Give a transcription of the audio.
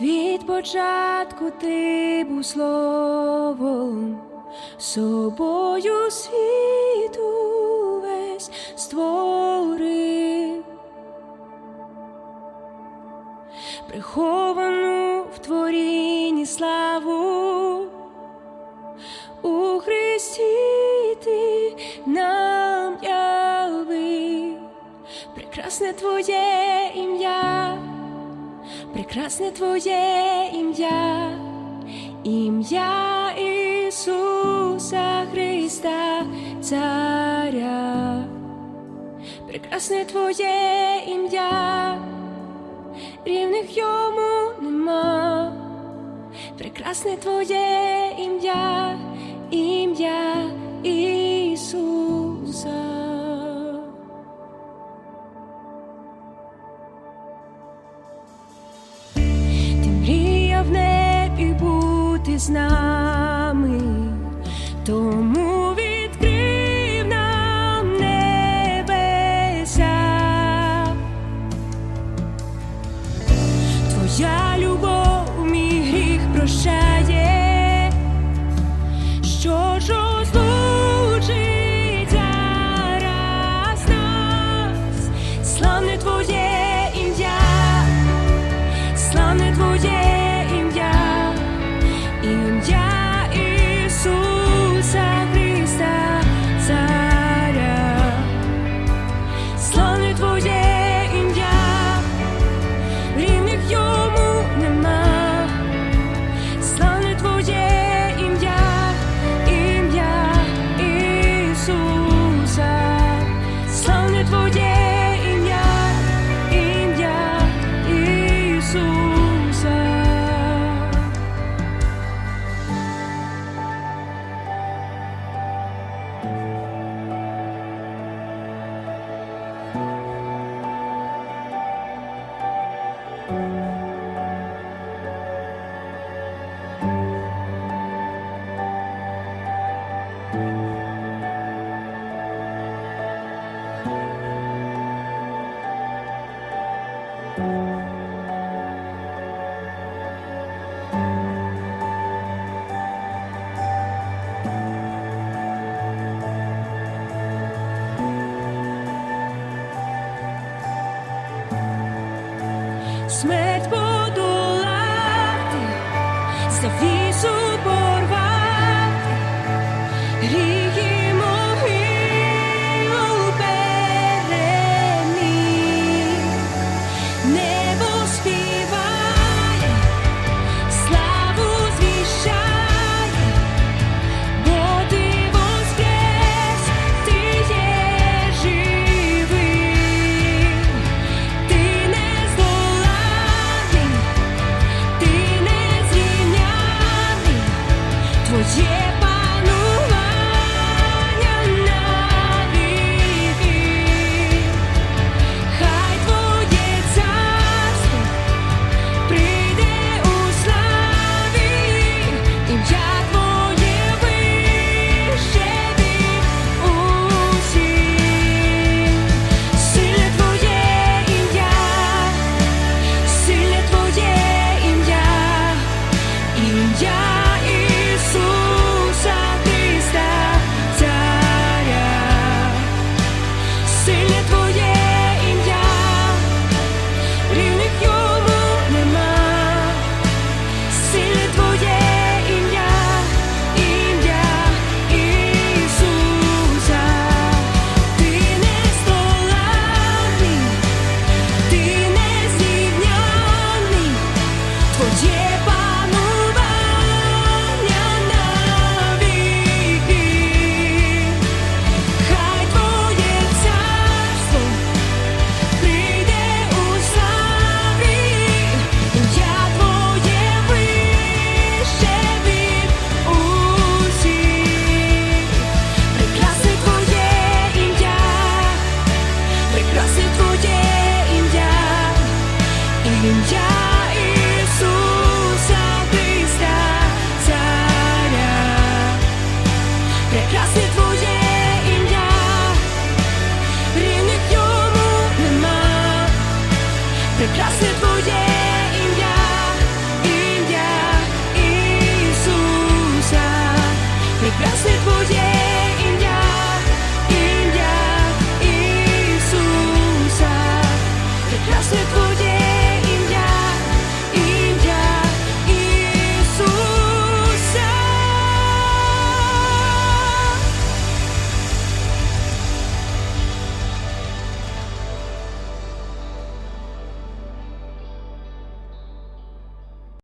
від початку ти був словом, собою світу весь створив, приховану в творінні славу. У Христі ти нам явив, прекрасне твоє ім'я, прекрасне твоє ім'я, ім'я Ісуса Христа, Царя, прекрасне твоє ім'я, рівних йому нема. Прекрасне твоє ім'я, ім'я now. Смерть подолати, завісу